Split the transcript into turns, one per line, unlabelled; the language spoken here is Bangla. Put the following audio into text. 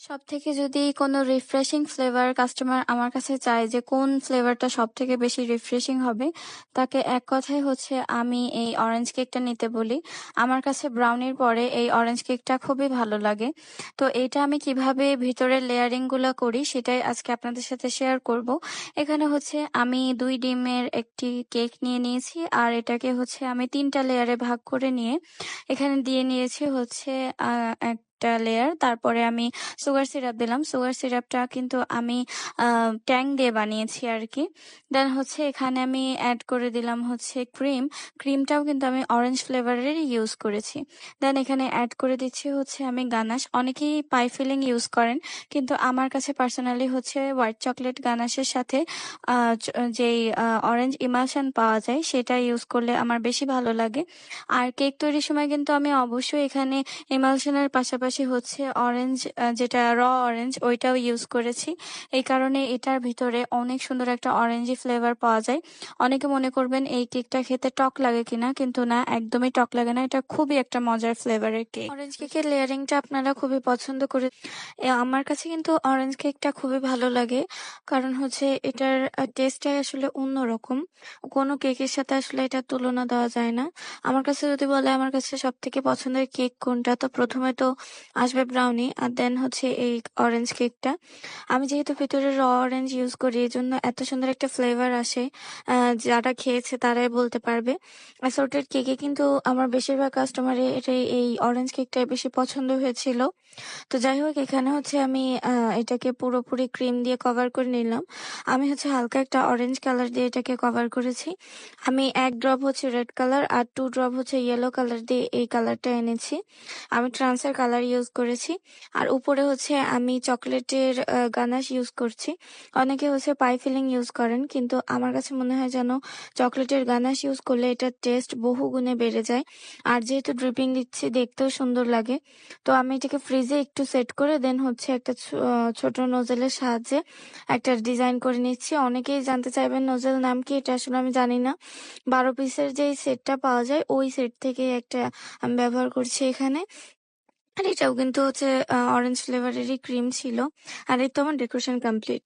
সব থেকে যদি কোনো রিফ্রেশিং ফ্লেভার কাস্টমার আমার কাছে চায় যে কোন ফ্লেভারটা সব থেকে বেশি রিফ্রেশিং হবে, তাকে এক কথায় হচ্ছে আমি এই অরেঞ্জ কেকটা নিতে বলি। আমার কাছে ব্রাউনির পরে এই অরেঞ্জ কেকটা খুবই ভালো লাগে। তো এটা আমি কীভাবে ভিতরের লেয়ারিংগুলো করি সেটাই আজকে আপনাদের সাথে শেয়ার করব। এখানে হচ্ছে আমি দুই ডিমের একটি কেক নিয়ে নিয়েছি আর এটাকে হচ্ছে আমি তিনটা লেয়ারে ভাগ করে নিয়ে এখানে দিয়ে নিয়েছি হচ্ছে এক একটা লেয়ার তারপরে আমি সুগার সিরাপ দিলাম। সুগার সিরাপটা কিন্তু আমি ট্যাং দিয়ে বানিয়েছি আর কি দেন হচ্ছে এখানে আমি অ্যাড করে দিলাম হচ্ছে ক্রিম ক্রিমটাও কিন্তু আমি অরেঞ্জ ফ্লেভারের ইউজ করেছি। দেন এখানে অ্যাড করে দিচ্ছি হচ্ছে আমি গানাশ। অনেকেই পাই ফিলিং ইউজ করেন, কিন্তু আমার কাছে পার্সোনালি হচ্ছে হোয়াইট চকলেট গানাশের সাথে যেই অরেঞ্জ ইমালশন পাওয়া যায়, সেটা ইউজ করলে আমার বেশি ভালো লাগে। আর কেক তৈরির সময় কিন্তু আমি অবশ্যই এখানে ইমালশনের পাশাপাশি পাশাপাশি হচ্ছে অরেঞ্জ যেটা র অরেঞ্জ ওইটাও ইউজ করেছি। এই কারণে এটার ভিতরে অনেক সুন্দর একটা অরেঞ্জি ফ্লেভার পাওয়া যায়। অনেকে মনে করবেন এই কেকটা খেতে টক লাগে কিনা, কিন্তু না, একদমই টক লাগে না। এটা খুবই একটা মজার ফ্লেভারের কেক অরেঞ্জ কেকের লেয়ারিংটা আপনারা খুবই পছন্দ করে আমার কাছে কিন্তু অরেঞ্জ কেকটা খুবই ভালো লাগে। কারণ হচ্ছে এটার টেস্টটাই আসলে অন্যরকম। কোনো কেকের সাথে আসলে এটা তুলনা দেওয়া যায় না। আমার কাছে যদি বলে, আমার কাছে সব থেকে পছন্দের কেক কোনটা? তো প্রথমে তো আসবে ব্রাউনি আর দেন হচ্ছে এই অরেঞ্জ কেকটা আমি যেহেতু ভিতরে র অরেঞ্জ ইউজ করি এই জন্য এত সুন্দর একটা ফ্লেভার আসে যারা খেয়েছে তারাই বলতে পারবে। অ্যাসর্টেড কেকে কিন্তু আমার বেশিরভাগ কাস্টমারে এটাই এই অরেঞ্জ কেকটাই বেশি পছন্দ হয়েছিল। তো যাই হোক, এখানে হচ্ছে আমি এটাকে পুরোপুরি ক্রিম দিয়ে কভার করে নিলাম। আমি হচ্ছে হালকা একটা অরেঞ্জ কালার দিয়ে এটাকে কভার করেছি। আমি এক ড্রপ হচ্ছে রেড কালার আর টু ড্রপ হচ্ছে ইয়েলো কালার দিয়ে এই কালারটা এনেছি। আমি ট্রান্সের কালার ইউজ করেছি। আর উপরে হচ্ছে আমি চকলেটের গানাশ ইউজ করছি। অনেকে হচ্ছে পাই ফিলিং ইউজ করেন, কিন্তু আমার কাছে মনে হয় যেন চকলেটের গানাশ ইউজ করলে এটার টেস্ট বহু গুণে বেড়ে যায়। আর যেহেতু ড্রিপিং দিচ্ছি, দেখতেও সুন্দর লাগে। তো আমি এটাকে ফ্রিজে একটু সেট করে দেন হচ্ছে একটা ছোট নোজেলের সাহায্যে একটা ডিজাইন করে নিচ্ছি। অনেকেই জানতে চাইবেন নোজেল নাম কি, এটা আসলে আমি জানি না। বারো পিসের যেই সেটটা পাওয়া যায়, ওই সেট থেকে একটা আমি ব্যবহার করছি এখানে। আর এটাও কিন্তু হচ্ছে অরেঞ্জ ফ্লেভারেরই ক্রিম ছিল। আর এই তো আমার ডেকোরেশন কমপ্লিট